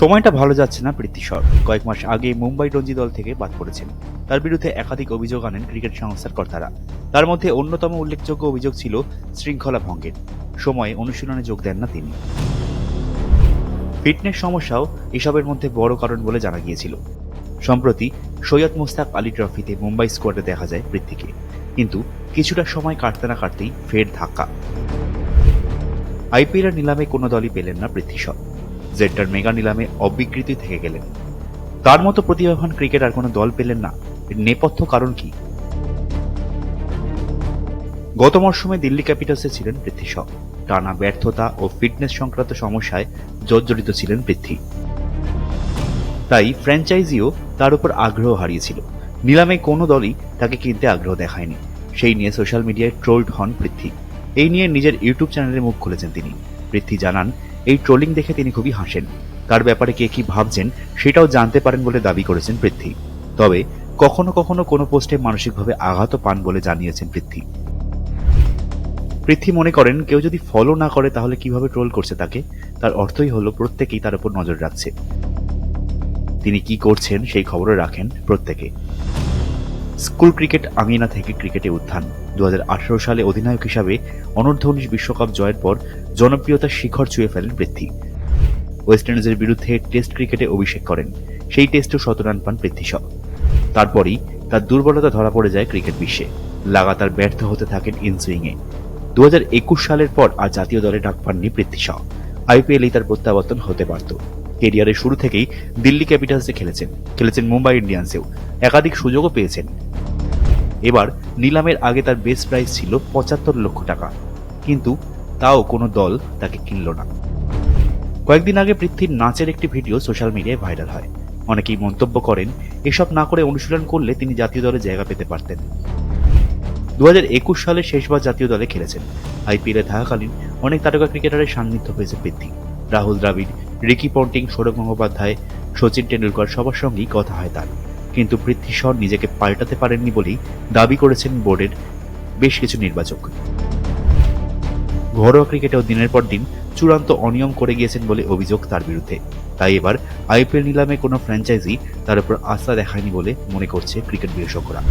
সময়টা ভালো যাচ্ছে না পৃথ্বী শর কয়েক মাস আগে মুম্বাই রঞ্জি দল থেকে বাদ পড়েছেন। তার বিরুদ্ধে একাধিক অভিযোগ আনেন ক্রিকেট সংস্থার কর্তারা। তার মধ্যে অন্যতম উল্লেখযোগ্য অভিযোগ ছিল শৃঙ্খলা ভঙ্গের। সময়ে অনুশীলনে যোগ দেন না তিনি। ফিটনেস সমস্যাও এসবের মধ্যে বড় কারণ বলে জানা গিয়েছিল। সম্প্রতি সৈয়দ মুস্তাক আলী ট্রফিতে মুম্বাই স্কোয়াডে দেখা যায় পৃথ্বীকে কিন্তু কিছুটা সময় কাটতে না কাটতেই ফের ধাক্কা। আইপিএল এর নিলামে কোনো দলই পেলেন না পৃথ্বী শট জেডটার মেগা নিলামে অবিকৃতি থেকে গেলেন। তার মতো প্রতিভাবান ক্রিকেট আর কোনো দল পেলেন না। এর নেপথ্য কারণ কি? গত মরশুমে দিল্লি ক্যাপিটালসে ছিলেন পৃথ্বী শট টানা ব্যর্থতা ও ফিটনেস সংক্রান্ত সমস্যায় জর্জরিত ছিলেন পৃথ্বী। তাই ফ্র্যাঞ্চাইজিও তার উপর আগ্রহ হারিয়েছিল। নিলামে কোনো দলই তাকে কিনতে আগ্রহ দেখায়নি। সেই নিয়ে সোশ্যাল মিডিয়ায় ট্রোলড হন পৃথ্বী। এই নিয়ে নিজের ইউটিউব চ্যানেলে মুখ খুলেছেন তিনি। পৃথ্বী জানান এই ট্রোলিং দেখে তিনি খুবই হাসেন। তার ব্যাপারে কে কি ভাবছেন, সেটাও জানতে পারেন বলে দাবি করেছেন পৃথ্বী। তবে, কখনো কখনো কোনো পোস্টে মানসিকভাবে আঘাত পান বলে জানিয়েছেন পৃথ্বী। পৃথ্বী মনে করেন, কেউ যদি ফলো না করে তাহলে কীভাবে ট্রোল করছে তাকে? তার অর্থই হলো, প্রত্যেকেই তার উপর নজর রাখছে। তিনি কি করছেন সেই খবরও রাখেন প্রত্যেকে। স্কুল ক্রিকেট আঙিনা থেকে ক্রিকেটে উত্থান। দু হাজার আঠারো সালে অধিনায়ক হিসাবে অনূর্ধ্ব উনিশ বিশ্বকাপ জয়ের পর জনপ্রিয়তার শিখর ছুঁয়ে ফেলেন পৃথ্বী ওয়েস্ট ইন্ডিজের বিরুদ্ধে টেস্ট ক্রিকেটে অভিষেক করেন। সেই টেস্টেও শত রান পান পৃথ্বী শাহ তারপরই তার দুর্বলতা ধরা পড়ে যায় ক্রিকেট বিশ্বে। লাগাতার ব্যর্থ হতে থাকেন ইনসুইংয়ে। দু হাজার একুশ সালের পর আর জাতীয় দলে ডাক পাননি পৃথ্বী শাহ আইপিএলেই তার প্রত্যাবর্তন হতে পারত। কেরিয়ারের শুরু থেকেই দিল্লি ক্যাপিটালসে খেলেছেন। খেলেছেন মুম্বাই ইন্ডিয়ান্সেও। একাধিক সুযোগও পেয়েছেন। এবার নিলামের আগে তার বেস প্রাইস ছিল পঁচাত্তর লক্ষ টাকা। কিন্তু তাও কোনো দল তাকে কিনল না। কয়েকদিন আগে পৃথ্বীর নাচের একটি ভিডিও সোশ্যাল মিডিয়ায় ভাইরাল হয়। অনেকেই মন্তব্য করেন, এসব না করে অনুশীলন করলে তিনি জাতীয় দলে জায়গা পেতে পারতেন। দু হাজার একুশ সালে শেষবার জাতীয় দলে খেলেছেন। আইপিএলে থাকাকালীন অনেক তারকা ক্রিকেটারের সান্নিধ্য হয়েছে পৃথ্বী। রাহুল দ্রাবিড়, রিকি পন্টিং, সৌরভ গঙ্গোপাধ্যায়, সচিন টেন্ডুলকর সবার সঙ্গেই কথা হয় তার। কিন্তু পৃথ্বী শর নিজেকে পাল্টাতে পারেননি বলেই দাবি করেছেন বোর্ডের বেশ কিছু নির্বাচক। ঘরোয়া ক্রিকেটেও দিনের পর দিন চূড়ান্ত অনিয়ম করে গিয়েছেন বলে অভিযোগ তার বিরুদ্ধে। তাই এবার আইপিএল নিলামে কোনো ফ্র্যাঞ্চাইজি তার উপর আস্থা দেখায়নি বলে মনে করছে ক্রিকেট বিশেষজ্ঞরা।